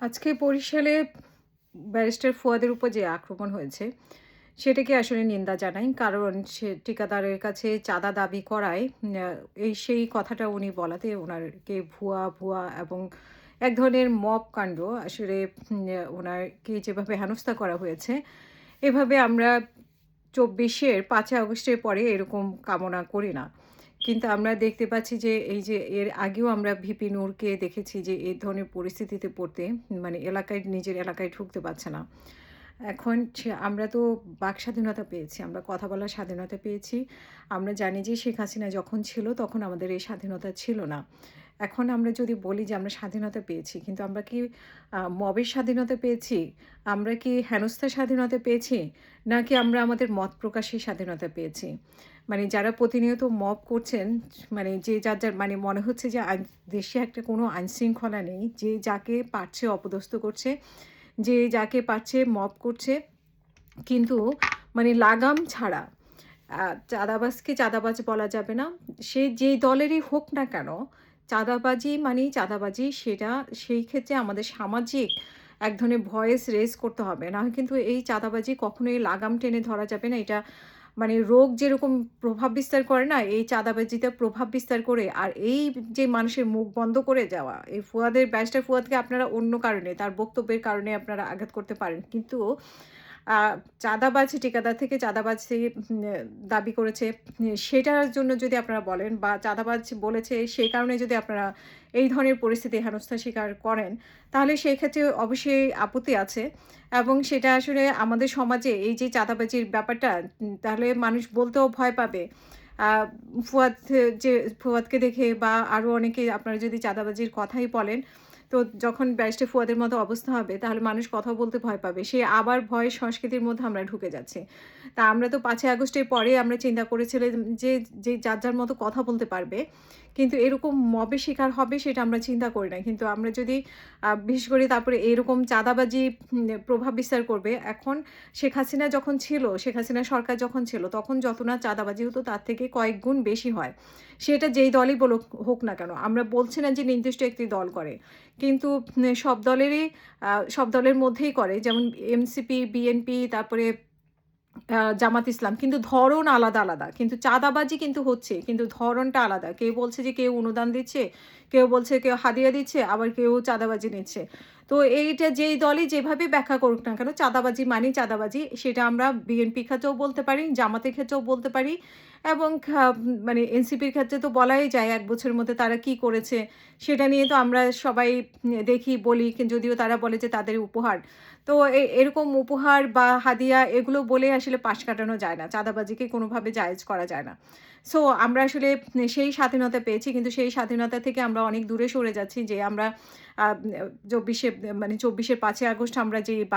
আজকে বরিশালে ব্যারিস্টার ফুয়াদের উপর যে আক্রমণ হয়েছে, সেটাকে আসলে নিন্দা জানাই। কারণ সে ঠিকাদারের কাছে চাঁদা দাবি করায় এই সেই কথাটা উনি বলাতে ওনারকে ভুয়া ভুয়া এবং এক ধরনের মব কাণ্ড আসলে ওনারকে যেভাবে হেনস্থা করা হয়েছে, এভাবে আমরা চব্বিশের পাঁচই আগস্টের পরে এরকম কামনা করি না। কিন্তু আমরা দেখতে পাচ্ছি যে, এই যে এর আগেও আমরা ভিপি নূরকে দেখেছি যে এই ধরনের পরিস্থিতিতে পড়তে মানে এলাকায়, নিজের এলাকায় ঢুকতে পারছে না। এখন আমরা তো বাক স্বাধীনতা পেয়েছি, আমরা কথা বলার স্বাধীনতা পেয়েছি। আমরা জানি যে, শেখ হাসিনা যখন ছিল, তখন আমাদের এই স্বাধীনতা ছিল না। এখন আমরা যদি বলি যে, আমরা স্বাধীনতা পেয়েছি, কিন্তু আমরা কি মবের স্বাধীনতা পেয়েছি? আমরা কি হেনস্থার স্বাধীনতা পেয়েছি? নাকি আমরা আমাদের মত প্রকাশের স্বাধীনতা পেয়েছি? মানে যারা প্রতিনিয়ত মব করছেন মানে যে যার যার মানে মনে হচ্ছে যে দেশে একটা কোনো আইনশৃঙ্খলা নেই, যে যাকে পারছে অপদস্থ করছে, যে যাকে পারছে মব করছে, কিন্তু মানে লাগাম ছাড়া চাঁদাবাজকে চাঁদাবাজ বলা যাবে না, সে যেই দলেরই হোক না কেন, চাঁদাবাজি মানেই চাঁদাবাজি, সেটা, সেই ক্ষেত্রে আমাদের সামাজিক এক ধরনের ভয়েস রেজ করতে হবে, না কিন্তু এই চাঁদাবাজি কখনোই লাগাম টেনে ধরা যাবে না, এটা মানে রোগ যেরকম প্রভাব বিস্তার করে না, এই চাঁদাবাজিতে প্রভাব বিস্তার করে, আর এই যে মানুষের মুখ বন্ধ করে যাওয়া এই ফুয়াদের, ব্যারিস্টার ফুয়াদকে আপনারা অন্য কারণে, তার বক্তব্যের কারণে আপনারা আঘাত করতে পারেন। কিন্তু চাঁদাবাজ ঠিকাদার থেকে চাঁদাবাজ দাবি করেছে। সেটার জন্য যদি আপনারা বলেন বা চাঁদাবাজ বলেছে সেই কারণে যদি আপনারা এই ধরনের পরিস্থিতি হেনস্থা স্বীকার করেন, তাহলে সেই ক্ষেত্রে অবশ্যই আপত্তি আছে। এবং সেটা আসলে আমাদের সমাজে এই যে চাঁদাবাজির ব্যাপারটা তাহলে মানুষ বলতেও ভয় পাবে। ফুয়াদ যে, ফুয়াদকে দেখে বা আরও অনেকে আপনারা যদি চাঁদাবাজির কথাই বলেন তো যখন ব্যারিস্টার ফুয়াদের মতো অবস্থা হবে, তাহলে মানুষ কথা বলতে ভয় পাবে। সে আবার ভয় সংস্কৃতির মধ্যে আমরা ঢুকে যাচ্ছি। তা আমরা তো পাঁচই আগস্টের পরে আমরা চিন্তা করেছিলাম যে যে যার যার মতো কথা বলতে পারবে। কিন্তু এরকম মবে শিকার হবে সেটা আমরা চিন্তা করি না কিন্তু আমরা যদি বিশেষ করে তারপরে এরকম চাঁদাবাজি প্রভাব বিস্তার করবে, এখন শেখ হাসিনা যখন ছিল, শেখ হাসিনা সরকার যখন ছিল, তখন যত না চাঁদাবাজি হতো তার থেকে কয়েক গুণ বেশি হয়। সেটা যেই দলই বলুক, হোক না কেন, আমরা বলছি না যে নির্দিষ্ট একটি দল করে। কিন্তু সব দলেরই সব দলের মধ্যেই করে। যেমন এমসিপি, বিএনপি, তারপরে জামাত ইসলাম। কিন্তু ধরন আলাদা আলাদা। কিন্তু চাঁদাবাজি কিন্তু হচ্ছে, কিন্তু ধরনটা আলাদা। কেউ বলছে যে কেউ অনুদান দিচ্ছে, কেউ বলছে কেউ হাদিয়া দিচ্ছে, আবার কেউ চাঁদাবাজি নিচ্ছে। তো এইটা যেই দলই যেভাবে ব্যাখ্যা করুক না কেন, চাঁদাবাজি মানে চাঁদাবাজি। সেটা আমরা বিএনপি ক্ষেত্রেও বলতে পারি, জামাতের ক্ষেত্রেও বলতে পারি। এবং মানে এনসিপির ক্ষেত্রে তো বলাই যায় এক বছরের মধ্যে তারা কি করেছে, সেটা নিয়ে তো আমরা সবাই দেখি, বলি যদিও তারা বলে যে তাদের উপহার। তো এরকম উপহার বা হাদিয়া এগুলো বলে আসলে পাশ কাটানো যায় না, চাঁদাবাজিকে কোনোভাবে জায়েজ করা যায় না। সো আমরা আসলে সেই স্বাধীনতা পেয়েছি, কিন্তু সেই স্বাধীনতা থেকে আমরা অনেক দূরে সরে যাচ্ছি যে আমরা চব্বিশে মানে চব্বিশের পাঁচই আগস্ট আমরা যে বাক